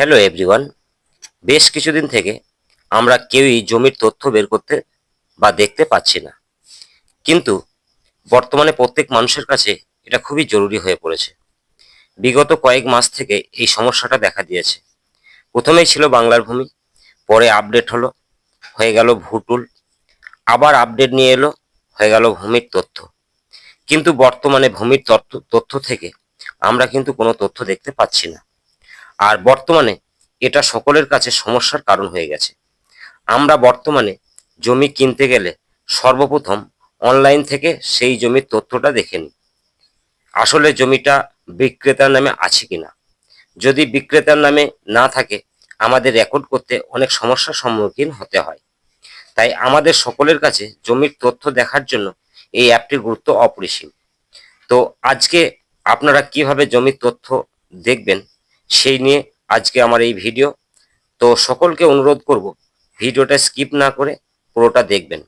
Hello everyone, বেশ কিছুদিন থেকে আমরা কেউই জমির তথ্য বের করতে বা দেখতে পাচ্ছি না। কিন্তু বর্তমানে প্রত্যেক মানুষের কাছে এটা খুবই জরুরি হয়ে পড়েছে। বিগত কয়েক মাস থেকে এই সমস্যাটা দেখা দিয়েছে। প্রথমেই ছিল বাংলার ভূমি, পরে আপডেট হলো, হয়ে গেল ভুটুল, আবার আপডেট নিয়ে এলো, হয়ে গেল ভূমির তথ্য। কিন্তু বর্তমানে ভূমির তথ্য তথ্য থেকে আমরা কিন্তু কোনো তথ্য দেখতে পাচ্ছি না। আর বর্তমানে এটা সকলের কাছে সমস্যার কারণ হয়ে গেছে। আমরা বর্তমানে জমি কিনতে গেলে সর্বপ্রথম অনলাইন থেকে সেই জমির তথ্যটা দেখে নিই। আসলে জমিটা বিক্রেতার নামে আছে কিনা? যদি বিক্রেতার নামে না থাকে, আমাদের রেকর্ড করতে অনেক সমস্যার সম্মুখীন হতে হয়। তাই আমাদের সকলের কাছে জমির তথ্য দেখার জন্য এই অ্যাপটির গুরুত্ব অপরিসীম। তো আজকে আপনারা কীভাবে জমির তথ্য দেখবেন সেই নিয়ে আজকে আমার এই ভিডিও। তো সকলকে অনুরোধ করব, ভিডিওটা স্কিপ না করে পুরোটা দেখবেন।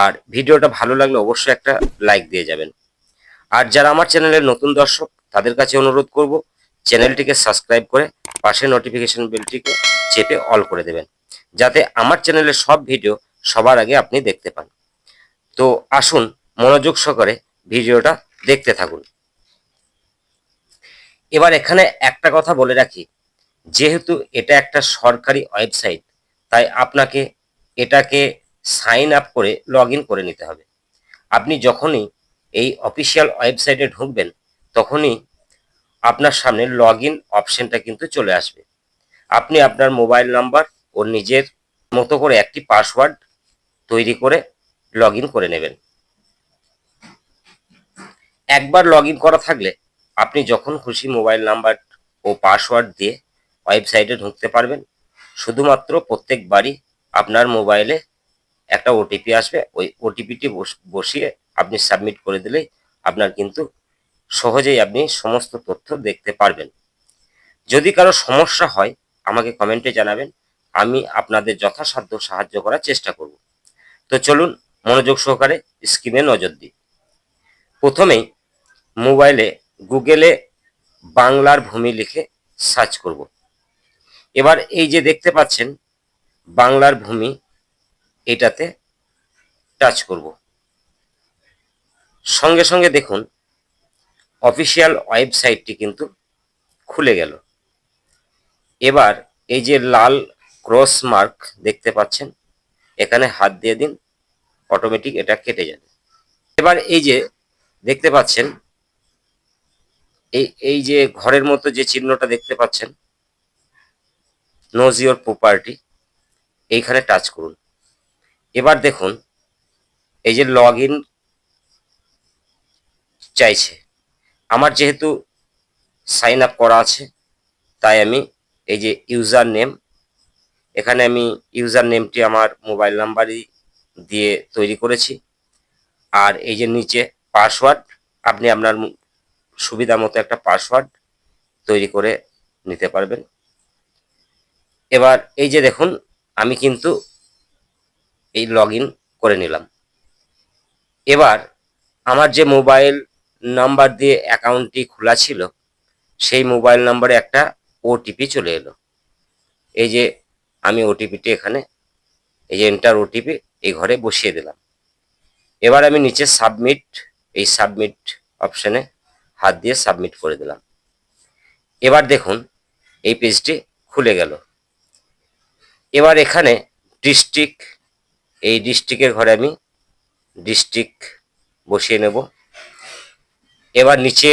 আর ভিডিওটা ভালো লাগলে অবশ্যই একটা লাইক দিয়ে যাবেন। আর যারা আমার চ্যানেলের নতুন দর্শক, তাদের কাছে অনুরোধ করব, চ্যানেলটিকে সাবস্ক্রাইব করে পাশে নোটিফিকেশন বেলটিকে চেপে অল করে দেবেন, যাতে আমার চ্যানেলের সব ভিডিও সবার আগে আপনি দেখতে পান। তো আসুন, মনোযোগ সহকারে ভিডিওটা দেখতে থাকুন। এবার এখানে একটা কথা বলে রাখি। যেহেতু এটা একটা সরকারি ওয়েবসাইট, তাই আপনাকে এটাকে সাইন আপ করে লগ করে নিতে হবে। আপনি যখনই এই অফিসিয়াল ওয়েবসাইটে ঢুকবেন, তখনই আপনার সামনে লগ ইন অপশনটা কিন্তু চলে আসবে। আপনি আপনার মোবাইল নাম্বার ও নিজের মতো করে একটি পাসওয়ার্ড তৈরি করে লগ করে নেবেন। একবার লগ করা থাকলে আপনি যখন খুশি মোবাইল নাম্বার ও পাসওয়ার্ড দিয়ে ওয়েবসাইটে ঢুকতে পারবেন। শুধুমাত্র প্রত্যেকবারই আপনার মোবাইলে একটা ওটিপি আসবে। ওই ওটিপিটি বসিয়ে আপনি সাবমিট করে দিলেই আপনার কিন্তু সহজেই আপনি সমস্ত তথ্য দেখতে পারবেন। যদি কারও সমস্যা হয়, আমাকে কমেন্টে জানাবেন। আমি আপনাদের যথাসাধ্য সাহায্য করার চেষ্টা করব। তো চলুন মনোযোগ সহকারে স্ক্রিনে নজর দিই। প্রথমেই মোবাইলে গুগলে বাংলার ভূমি লিখে সার্চ করব। এবার এই যে দেখতে পাচ্ছেন, বাংলার ভূমি এটাতে টাচ করব। সঙ্গে সঙ্গে দেখুন, অফিসিয়াল ওয়েবসাইটটি কিন্তু খুলে গেল। এবার এই যে লাল ক্রস মার্ক দেখতে পাচ্ছেন, এখানে হাত দিয়ে দিন, অটোমেটিক এটা কেটে যাবে। এবার এই যে দেখতে পাচ্ছেন এই এই যে ঘরের মতো যে চিহ্নটা দেখতে পাচ্ছেন নোজ ইউর প্রপার্টি এইখানে টাচ করুন। এবার দেখুন, এই যে লগ ইন চাইছে। আমার যেহেতু সাইন আপ করা আছে, তাই আমি এই যে ইউজার নেম এখানে আমি ইউজার নেমটি আমার মোবাইল নাম্বারই দিয়ে তৈরি করেছি। আর এই যে নিচে পাসওয়ার্ড আপনি আপনার সুবিধা মতো একটা পাসওয়ার্ড তৈরি করে নিতে পারবেন। এবার এই যে দেখুন, আমি কিন্তু এই লগ করে নিলাম। এবার আমার যে মোবাইল নাম্বার দিয়ে অ্যাকাউন্টটি খোলা ছিল, সেই মোবাইল নাম্বারে একটা ওটিপি চলে এলো। এই যে আমি ওটিপিটি এখানে, এই যে এন্টার ওটিপি এই ঘরে বসিয়ে দিলাম। এবার আমি নিচে সাবমিট এই সাবমিট অপশানে হাত দিয়ে সাবমিট করে দিলাম। এবার দেখুন, এই পেজটি খুলে গেল। এবার এখানে ডিস্ট্রিক্ট এই ডিস্ট্রিক্টের ঘরে আমি ডিস্ট্রিক্ট বসিয়ে নেব। এবার নিচে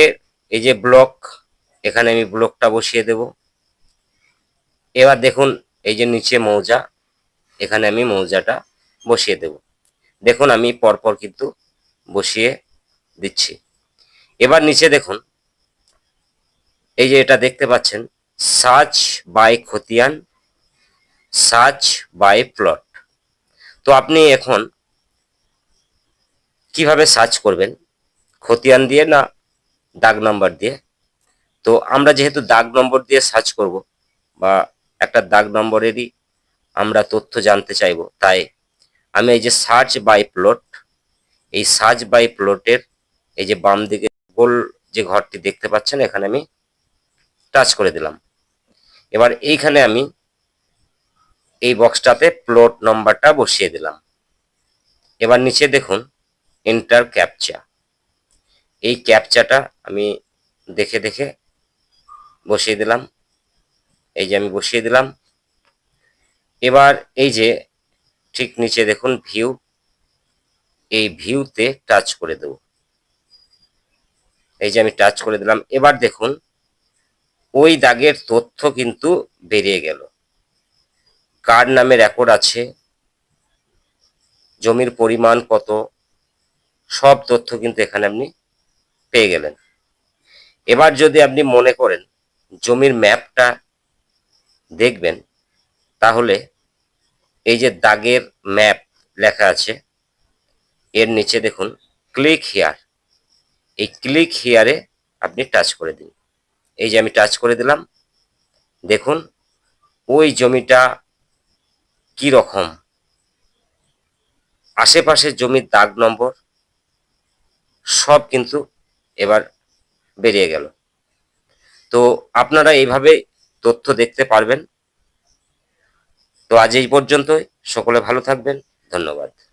এই যে ব্লক এখানে আমি ব্লকটা বসিয়ে দেব। এবার দেখুন, এই যে নিচে মৌজা, এখানে আমি মৌজাটা বসিয়ে দেব। দেখুন, আমি পরপর কিন্তু বসিয়ে দিচ্ছি। এবার নিচে দেখুন। এই যে এটা দেখতে পাচ্ছেন সার্চ বাই খতিয়ান সার্চ বাই প্লট। তো আপনি এখন কীভাবে সার্চ করবেন? খতিয়ান দিয়ে না দাগ নাম্বার দিয়ে? তো আমরা যেহেতু দাগ নম্বর দিয়ে সার্চ করব, বা একটা দাগ নম্বরেরই আমরা তথ্য জানতে চাইব, তাই আমি এই যে সার্চ বাই প্লট, এই সার্চ বাই প্লটের এই যে বাম দিকে গোল যে ঘরটি দেখতে পাচ্ছেন, এখানে আমি টাচ করে দিলাম। এবার এইখানে আমি এই বক্সটাতে প্লট নম্বরটা বসিয়ে দিলাম। এবার নিচে দেখুন এন্টার ক্যাপচা এই ক্যাপচাটা আমি দেখে দেখে বসিয়ে দিলাম। এই যে আমি বসিয়ে দিলাম। এবার এই যে ঠিক নিচে দেখুন ভিউ এই ভিউতে টাচ করে দেব। এই যে আমি টাচ করে দিলাম, এবার দেখুন, ওই দাগের তথ্য কিন্তু বেরিয়ে গেল। কার নামে রেকর্ড আছে? জমির পরিমাণ কত? সব তথ্য কিন্তু এখানে আপনি পেয়ে গেলেন। এবার যদি আপনি মনে করেন, জমির ম্যাপটা দেখবেন, তাহলে এই যে দাগের ম্যাপ লেখা আছে, এর নিচে দেখুন ক্লিক হিয়ার এই ক্লিক হিয়ারে আপনি টাচ করে দিন। এই যে আমি টাচ করে দিলাম, দেখুন, ওই জমিটা কি রকম? আশেপাশের জমির দাগ নম্বর সব কিন্তু এবার বেরিয়ে গেল। তো আপনারা এইভাবে তথ্য দেখতে পারবেন। তো আজ এই পর্যন্তই। সকলে ভালো থাকবেন। ধন্যবাদ।